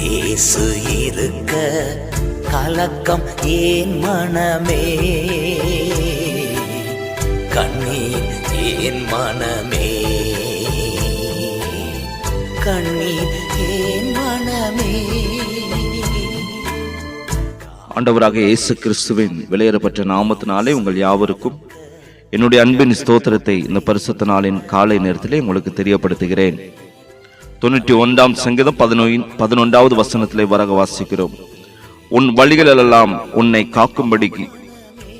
இயேசு இருக்க கலக்கம் ஏன் மனமே? கண்ணீர் ஏன் மனமே? கண்ணீர் ஏன் மனமே? ஆண்டவராக இயேசு கிறிஸ்துவின் வெளியேறப்பட்ட நாமத்தினாலே உங்கள் யாவருக்கும் என்னுடைய அன்பின் ஸ்தோத்திரத்தை இந்த பரிசுத்த நாளின் காலை நேரத்திலே உங்களுக்கு தெரியப்படுத்துகிறேன். தொண்ணூற்றி ஒன்றாம் சங்கீதம் பதினொயின் பதினொன்றாவது வசனத்திலே வரக வாசிக்கிறோம். உன் வழிகளெல்லாம் உன்னை காக்கும்படிக்கு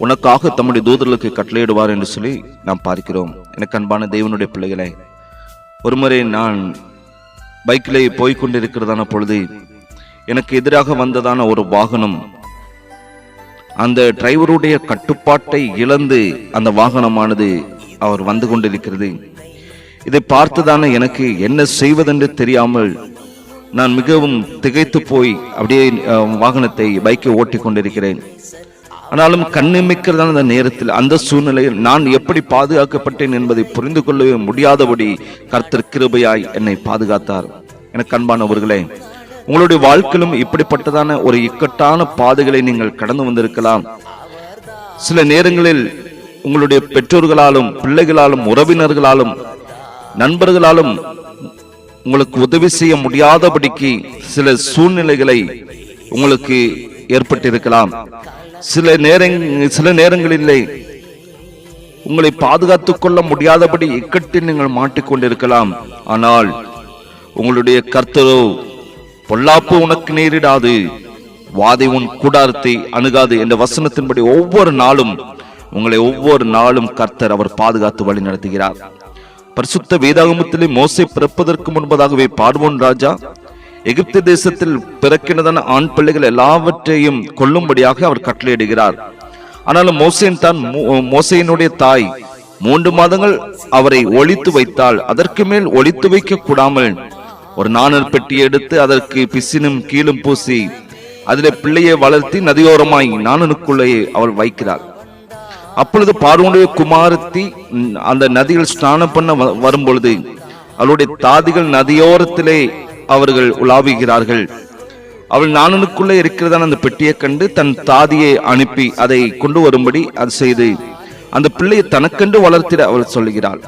உனக்காக தம்முடைய தூதர்களுக்கு கட்டளையிடுவார் என்று சொல்லி நாம் பார்க்கிறோம். எனக்கு அன்பான தேவனுடைய பிள்ளைகளை ஒருமுறை நான் பைக்கிலே போய்கொண்டிருக்கிறதான பொழுது எனக்கு எதிராக வந்ததான ஒரு வாகனம் அந்த டிரைவருடைய கட்டுப்பாட்டை இழந்து அந்த வாகனமானது அவர் வந்து கொண்டிருக்கிறது. இதை பார்த்துதானே எனக்கு என்ன செய்வதென்று தெரியாமல் நான் மிகவும் திகைத்து போய் அப்படியே வாகனத்தை பைக்கை ஓட்டி கொண்டிருக்கிறேன். ஆனாலும் கண்ணிமிக்கிறதான அந்த நேரத்தில் அந்த சூழ்நிலையில் நான் எப்படி பாதுகாக்கப்பட்டேன் என்பதை புரிந்து கொள்ளவே முடியாதபடி கர்த்தர் கிருபையாய் என்னை பாதுகாத்தார். எனக்கு அன்பானவர்களே உங்களுடைய வாழ்க்கையிலும் இப்படிப்பட்டதான ஒரு இக்கட்டான பாதைகளை நீங்கள் கடந்து வந்திருக்கலாம். சில நேரங்களில் உங்களுடைய பெற்றோர்களாலும் பிள்ளைகளாலும் உறவினர்களாலும் நண்பர்களாலும் உங்களுக்கு உதவி செய்ய முடியாதபடிக்கு சில சூழ்நிலைகளை உங்களுக்கு ஏற்பட்டிருக்கலாம். சில நேரங் சில நேரங்களிலே உங்களை பாதுகாத்துக் கொள்ள முடியாதபடி இக்கட்டில் நீங்கள் மாட்டிக்கொண்டிருக்கலாம். ஆனால் உங்களுடைய கர்த்தரோ பொல்லாப்பு உனக்கு நேரிடாது. வாதை உன் கூடாரத்தை அணுகாது என்ற வசனத்தின்படி ஒவ்வொரு நாளும் உங்களை ஒவ்வொரு நாளும் கர்த்தர் அவர் பாதுகாத்து வழி நடத்துகிறார் பரிசுத்த வேதாகமத்திலே மோசை பிறப்பதற்கு முன்பதாகவே பாடுவோன் ராஜா எகிப்து தேசத்தில் பிறக்கின்றதான ஆண் பிள்ளைகள் எல்லாவற்றையும் கொல்லும்படியாக அவர் கட்டளையிடுகிறார். ஆனாலும் மோசையின் தான் மோ- தாய் மூன்று மாதங்கள் அவரை ஒழித்து வைத்தால் அதற்கு மேல் ஒழித்து வைக்க கூடாமல் ஒரு நாணல் பெட்டியை எடுத்து அதற்கு பிசினும் கீழும் பூசி அதிலே பிள்ளையை வளர்த்தி நதியோரமாய் நாணனுக்குள்ளேயே அவள் வைக்கிறாள் அப்பொழுது பார்வனுடைய குமாரத்தி அந்த நதியில் ஸ்நானம் பண்ண வ- வரும் பொழுது அவளுடைய தாதிகள் நதியோரத்திலே அவர்கள் உலாவுகிறார்கள். அவள் நானனுக்குள்ளே இருக்கிறதான அந்த பெட்டியை கண்டு தன் தாதியை அனுப்பி அதை கொண்டு வரும்படி அது செய்து அந்த பிள்ளையை தனக்கென்று வளர்த்திட அவள் சொல்லுகிறாள்.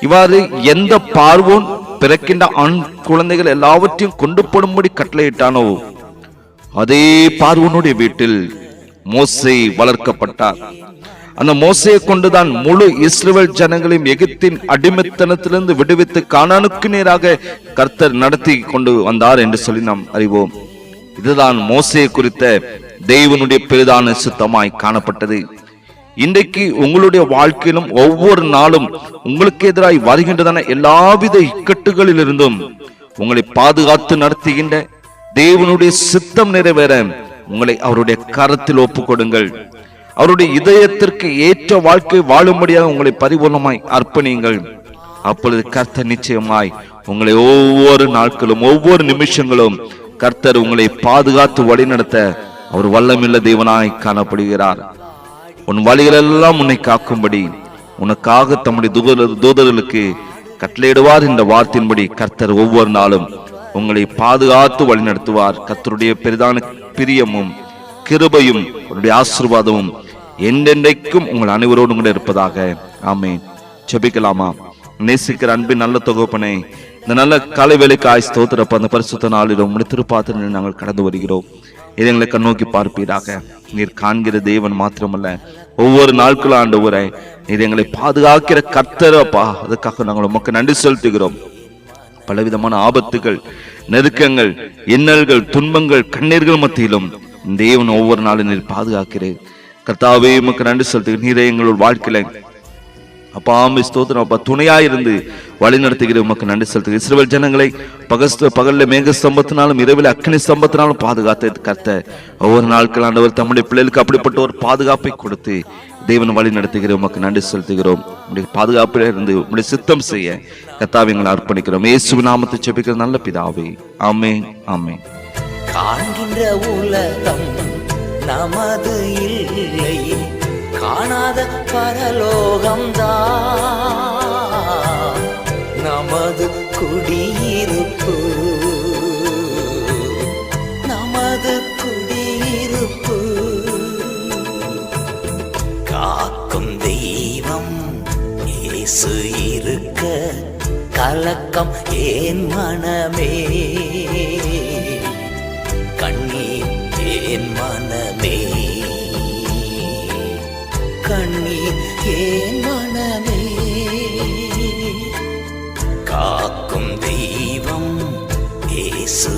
இவ்வாறு எந்த பார்வோன் பிறக்கின்ற ஆண் குழந்தைகள் எல்லாவற்றையும் கொண்டு போடும்படி கட்டளையிட்டானோ அதே பார்வோனுடைய வீட்டில் மோசை வளர்க்கப்பட்டார். அந்த மோசையை கொண்டுதான் முழு இஸ்ரேல் ஜனங்களையும் எகிப்தின் அடிமைத்தனத்திலிருந்து விடுவித்து காணானுக்கு நேராக கர்த்தர் நடத்தி கொண்டு வந்தார் என்று சொல்லி நாம் அறிவோம். இதுதான் மோசையை குறித்த தெய்வனுடைய பெரிதான சித்தமாய் காணப்பட்டது. இன்றைக்கு உங்களுடைய வாழ்க்கையிலும் ஒவ்வொரு நாளும் உங்களுக்கு எதிராய் வருகின்றதான எல்லாவித இக்கட்டுகளிலிருந்தும் உங்களை பாதுகாத்து நடத்துகின்ற தேவனுடைய சித்தம் நிறைவேற உங்களை அவருடைய கரத்தில் ஒப்பு கொடுங்கள் அவருடைய இதயத்திற்கு ஏற்ற வாழ்க்கை வாழும்படியாக உங்களை பரிபூர்ணமாய் அர்ப்பணியுங்கள். அப்பொழுது கர்த்தர் நிச்சயமாய் உங்களை ஒவ்வொரு நாட்களும் ஒவ்வொரு நிமிஷங்களும் கர்த்தர் உங்களை பாதுகாத்து வழிநடத்த அவர் வல்லமில்ல தேவனாய் காணப்படுகிறார். உன் வழிகளெல்லாம் உன்னை காக்கும்படி உனக்காக தம்முடைய தூதர் தூதர்களுக்கு கட்டளையிடுவார் என்ற வார்த்தையின்படி கர்த்தர் ஒவ்வொரு நாளும் உங்களை பாதுகாத்து வழிநடத்துவார். கர்த்தருடைய பெரிதான பிரியமும் கிருபையும் அவருடைய ஆசீர்வாதமும் என்றென்றைக்கும் உங்கள் அனைவரோடும் கூட இருப்பதாக. ஆமே செபிக்கலாமா நேசிக்கிற அன்பின் நல்ல தொகுப்பனை இந்த நல்ல காலை வேலைக்கு ஆய் ஸ்தோத்திரப்ப அந்த பரிசுத்த நாளிலும் உங்களுடைய திருப்பாத்திரம் நாங்கள் கடந்து வருகிறோம். இதை எங்களை கண்ணோக்கி பார்ப்பீராக. நீர் காண்கிற தேவன் மாத்திரமல்ல ஒவ்வொரு நாட்களும் ஊரை நீர் எங்களை பாதுகாக்கிற கர்த்தரப்பா அதுக்காக நாங்கள் உமக்கு நன்றி செலுத்துகிறோம். பலவிதமான ஆபத்துகள் நெருக்கங்கள் இன்னல்கள் துன்பங்கள் கண்ணீர்கள் மத்தியிலும் தேவன் ஒவ்வொரு நாளும் நீர் பாதுகாக்கிறேன் கர்த்தாவே உமக்கு நன்றி செலுத்துகிறேன். நீரே எங்களோட வாழ்க்கையில அப்பா ஆம்பி ஸ்தோத்திரம். அப்பா துணையா இருந்து வழி நடத்துகிற உமக்கு நன்றி செலுத்துகிறேன். இஸ்ரவேல் ஜனங்களை பகஸ்த பகல்ல மேக ஸ்தம்பத்தினாலும் இரவில் அக்னி ஸ்தம்பத்தினாலும் பாதுகாத்து கர்த்த ஒவ்வொரு நாட்கள் ஆண்டவர் தம்முடைய பிள்ளைகளுக்கு அப்படிப்பட்ட ஒரு பாதுகாப்பை கொடுத்து தேவன் வழி நடத்துகிறோம் உமக்கு நன்றி செலுத்துகிறோம். உடைய பாதுகாப்பில் இருந்து உடைய சித்தம் செய்ய கர்த்தாவை எங்களை அர்ப்பணிக்கிறோம். இயேசு நாமத்தை செபிக்கிற நல்ல பிதாவே. ஆமே ஆமே காண்கின்ற உலகம் நமது இல்லை. காணாத பரலோகம்தான் இயேசு இருக்க கலக்கம் ஏன் மனமே? கண்ணீர் ஏன் மனமே? கண்ணீர் ஏன் மனமே? காக்கும் தெய்வம் இயேசு